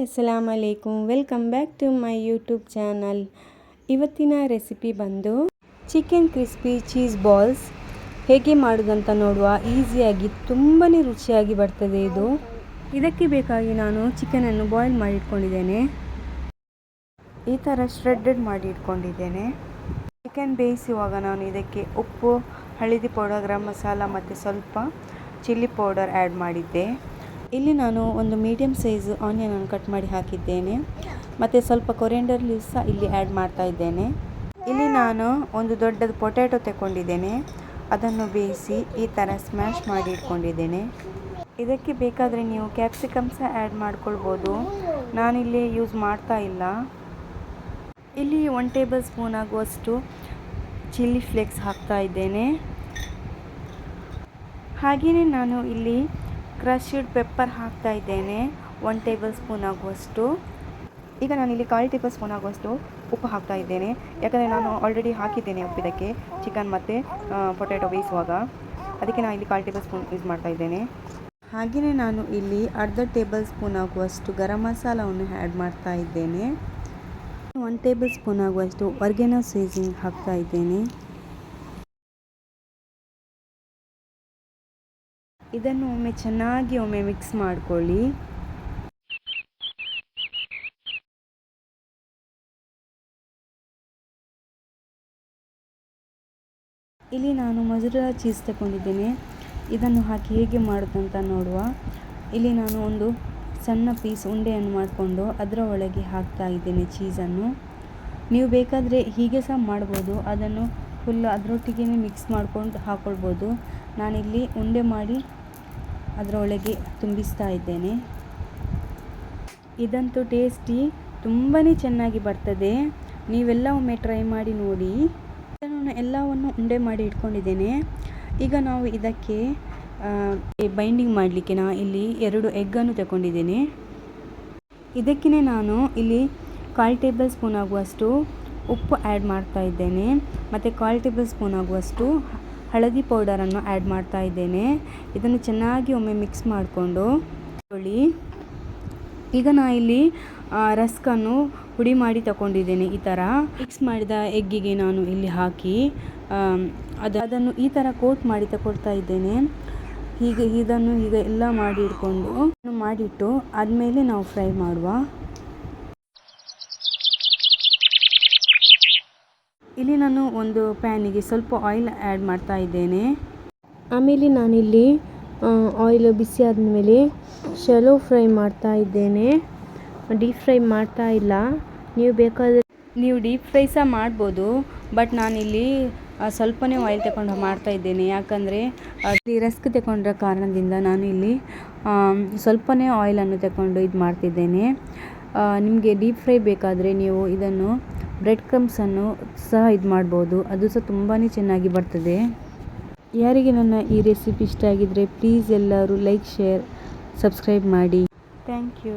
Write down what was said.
Hi ಅಸ್ಸಲಾಮ್ ಅಲೈಕುಮ್ welcome back to my YouTube channel ಇವತ್ತಿನ recipe ಬಂದು ಚಿಕನ್ ಕ್ರಿಸ್ಪಿ ಚೀಸ್ ಬಾಲ್ಸ್ ಹೇಗೆ ಮಾಡೋದಂತ ನೋಡುವ. ಈಸಿಯಾಗಿ ತುಂಬಾ ರುಚಿಯಾಗಿ ಬರ್ತದೆ ಇದು. ಇದಕ್ಕೆ ಬೇಕಾಗಿ ನಾನು ಚಿಕನನ್ನು ಬಾಯ್ಲ್ ಮಾಡಿ ಇಟ್ಕೊಂಡಿದ್ದೇನೆ. ಈ ಥರ ಶ್ರೆಡ್ಡೆಡ್ ಮಾಡಿ ಇಟ್ಕೊಂಡಿದ್ದೇನೆ. ಚಿಕನ್ ಬೇಯಿಸುವಾಗ ನಾನು ಇದಕ್ಕೆ ಉಪ್ಪು, ಹಳದಿ ಪೌಡರ್ ಗರಂ ಮಸಾಲ ಮತ್ತು ಸ್ವಲ್ಪ ಚಿಲ್ಲಿ ಪೌಡರ್ ಆ್ಯಡ್ ಮಾಡಿದ್ದೆ. ಇಲ್ಲಿ ನಾನು ಒಂದು ಮೀಡಿಯಮ್ ಸೈಜ್ ಆನಿಯನನ್ನು ಕಟ್ ಮಾಡಿ ಹಾಕಿದ್ದೇನೆ. ಮತ್ತು ಸ್ವಲ್ಪ ಕೊರಿಯಂಡರ್ ಲೀವ್ಸ್ ಸಹ ಇಲ್ಲಿ ಆ್ಯಡ್ ಮಾಡ್ತಾ ಇದ್ದೇನೆ. ಇಲ್ಲಿ ನಾನು ಒಂದು ದೊಡ್ಡದು ಪೊಟ್ಯಾಟೊ ತಗೊಂಡಿದ್ದೇನೆ ಅದನ್ನು ಬೇಯಿಸಿ ಈ ಥರ ಸ್ಮ್ಯಾಶ್ ಮಾಡಿ ಇಟ್ಕೊಂಡಿದ್ದೇನೆ. ಇದಕ್ಕೆ ಬೇಕಾದರೆ ನೀವು ಕ್ಯಾಪ್ಸಿಕಮ್ ಸಹ ಆ್ಯಡ್ ಮಾಡ್ಕೊಳ್ಬೋದು. ನಾನಿಲ್ಲಿ ಯೂಸ್ ಮಾಡ್ತಾ ಇಲ್ಲ. ಇಲ್ಲಿ ಒನ್ ಟೇಬಲ್ ಸ್ಪೂನ್ ಆಗುವಷ್ಟು ಚಿಲ್ಲಿ ಫ್ಲೇಕ್ಸ್ ಹಾಕ್ತಾ ಇದ್ದೇನೆ. ಹಾಗೆಯೇ ನಾನು ಇಲ್ಲಿ ಕ್ರಶ್ಡ್ ಪೆಪ್ಪರ್ ಹಾಕ್ತಾ ಇದ್ದೇನೆ. ಒನ್ ಟೇಬಲ್ ಸ್ಪೂನ್ ಆಗುವಷ್ಟು. ಈಗ ನಾನು ಇಲ್ಲಿ ಕಾಲು ಟೇಬಲ್ ಸ್ಪೂನ್ ಆಗುವಷ್ಟು ಉಪ್ಪು ಹಾಕ್ತಾ ಇದ್ದೇನೆ. ಯಾಕಂದರೆ ನಾನು ಆಲ್ರೆಡಿ ಹಾಕಿದ್ದೇನೆ ಉಪ್ಪಿದಕ್ಕೆ ಚಿಕನ್ ಮತ್ತು ಪೊಟ್ಯಾಟೊ ಬೇಯಿಸುವಾಗ. ಅದಕ್ಕೆ ನಾನು ಇಲ್ಲಿ ಕಾಲು ಟೇಬಲ್ ಸ್ಪೂನ್ ಯೂಸ್ ಮಾಡ್ತಾ ಇದ್ದೇನೆ. ಹಾಗೆಯೇ ನಾನು ಇಲ್ಲಿ ಅರ್ಧ ಟೇಬಲ್ ಸ್ಪೂನ್ ಆಗುವಷ್ಟು ಗರಂ ಮಸಾಲವನ್ನು ಆ್ಯಡ್ ಮಾಡ್ತಾ ಇದ್ದೇನೆ. ಒನ್ ಟೇಬಲ್ ಸ್ಪೂನ್ ಆಗುವಷ್ಟು ಒರ್ಗೆನೋ ಸೀಸಿಂಗ್ ಹಾಕ್ತಾ ಇದ್ದೇನೆ. ಇದನ್ನು ಒಮ್ಮೆ ಚೆನ್ನಾಗಿ ಒಮ್ಮೆ ಮಿಕ್ಸ್ ಮಾಡ್ಕೊಳ್ಳಿ. ಇಲ್ಲಿ ನಾನು ಮಜುರಾ ಚೀಸ್ ತಗೊಂಡಿದ್ದೇನೆ ಇದನ್ನು ಹಾಕಿ ಹೇಗೆ ಮಾಡೋದಂತ ನೋಡುವ. ಇಲ್ಲಿ ನಾನು ಒಂದು ಸಣ್ಣ ಪೀಸ್ ಉಂಡೆಯನ್ನು ಮಾಡಿಕೊಂಡು ಅದರ ಒಳಗೆ ಹಾಕ್ತಾ ಇದ್ದೇನೆ ಚೀಸನ್ನು ನೀವು ಬೇಕಾದರೆ ಹೀಗೆ ಸಹ ಮಾಡ್ಬೋದು. ಅದನ್ನು ಫುಲ್ ಅದರೊಟ್ಟಿಗೆ ಮಿಕ್ಸ್ ಮಾಡ್ಕೊಂಡು ಹಾಕ್ಕೊಳ್ಬೋದು ನಾನಿಲ್ಲಿ ಉಂಡೆ ಮಾಡಿ ಅದರೊಳಗೆ ತುಂಬಿಸ್ತಾ ಇದ್ದೇನೆ. ಇದಂತೂ ಟೇಸ್ಟಿ ತುಂಬಾ ಚೆನ್ನಾಗಿ ಬರ್ತದೆ. ನೀವೆಲ್ಲ ಒಮ್ಮೆ ಟ್ರೈ ಮಾಡಿ ನೋಡಿ. ಇದನ್ನು ಎಲ್ಲವನ್ನು ಉಂಡೆ ಮಾಡಿ ಇಟ್ಕೊಂಡಿದ್ದೇನೆ. ಈಗ ನಾವು ಇದಕ್ಕೆ ಬೈಂಡಿಂಗ್ ಮಾಡಲಿಕ್ಕೆ ನಾ ಇಲ್ಲಿ ಎರಡು ಎಗ್ಗನ್ನು ತಗೊಂಡಿದ್ದೇನೆ ಇದಕ್ಕೇ ನಾನು ಇಲ್ಲಿ ಕಾಲು ಟೇಬಲ್ ಸ್ಪೂನ್ ಆಗುವಷ್ಟು ಉಪ್ಪು ಆ್ಯಡ್ ಮಾಡ್ತಾ ಇದ್ದೇನೆ. ಮತ್ತು ಕಾಲು ಟೇಬಲ್ ಸ್ಪೂನ್ ಆಗುವಷ್ಟು ಹಳದಿ ಪೌಡರನ್ನು ಆ್ಯಡ್ ಮಾಡ್ತಾ ಇದ್ದೇನೆ. ಇದನ್ನು ಚೆನ್ನಾಗಿ ಒಮ್ಮೆ ಮಿಕ್ಸ್ ಮಾಡಿಕೊಂಡು ಈಗ ನಾ ಇಲ್ಲಿ ರಸ್ಕನ್ನು ಹುಡಿ ಮಾಡಿ ತಗೊಂಡಿದ್ದೇನೆ ಈ ಥರ ಮಿಕ್ಸ್ ಮಾಡಿದ ಎಗ್ಗಿಗೆ ನಾನು ಇಲ್ಲಿ ಹಾಕಿ ಅದು, ಅದನ್ನು ಈ ಥರ ಕೋಟ್ ಮಾಡಿ ತಗೊಳ್ತಾ ಇದ್ದೇನೆ. ಹೀಗೆ, ಇದನ್ನು ಈಗ ಎಲ್ಲ ಮಾಡಿ ಇಟ್ಕೊಂಡು ಮಾಡಿಟ್ಟು ಆದಮೇಲೆ ನಾವು ಫ್ರೈ ಮಾಡುವ. ಇಲ್ಲಿ ನಾನು ಒಂದು ಪ್ಯಾನಿಗೆ ಸ್ವಲ್ಪ ಆಯಿಲ್ ಆ್ಯಡ್ ಮಾಡ್ತಾ ಇದ್ದೇನೆ. ಆಮೇಲೆ ನಾನಿಲ್ಲಿ ಆಯಿಲ್ ಬಿಸಿ ಆದಮೇಲೆ ಶಲೋ ಫ್ರೈ ಮಾಡ್ತಾ ಇದ್ದೇನೆ. ಡೀಪ್ ಫ್ರೈ ಮಾಡ್ತಾ ಇಲ್ಲ. ನೀವು ಬೇಕಾದರೆ ನೀವು ಡೀಪ್ ಫ್ರೈ ಸಹ ಮಾಡ್ಬೋದು ಬಟ್ ನಾನಿಲ್ಲಿ ಸ್ವಲ್ಪನೇ ಆಯಿಲ್ ತಗೊಂಡು ಮಾಡ್ತಾ ಇದ್ದೇನೆ. ಯಾಕಂದರೆ ಅಲ್ಲಿ ರಸ್ಕ್ ತಗೊಂಡ್ರ ಕಾರಣದಿಂದ ನಾನು ಇಲ್ಲಿ ಸ್ವಲ್ಪನೇ ಆಯಿಲನ್ನು ತಗೊಂಡು ಇದು ಮಾಡ್ತಿದ್ದೇನೆ. ನಿಮಗೆ ಡೀಪ್ ಫ್ರೈ ಬೇಕಾದರೆ ನೀವು ಇದನ್ನು ಬ್ರೆಡ್ ಕ್ರಮ್ಸನ್ನು ಸಹ ಇದು ಮಾಡ್ಬೋದು. ಅದು ಸಹ ತುಂಬಾ ಚೆನ್ನಾಗಿ ಬರ್ತದೆ. ಯಾರಿಗೆ ನನ್ನ ಈ ರೆಸಿಪಿ ಇಷ್ಟ ಆಗಿದ್ದರೆ ಪ್ಲೀಸ್ ಎಲ್ಲರೂ ಲೈಕ್, ಶೇರ್, ಸಬ್ಸ್ಕ್ರೈಬ್ ಮಾಡಿ. Thank you.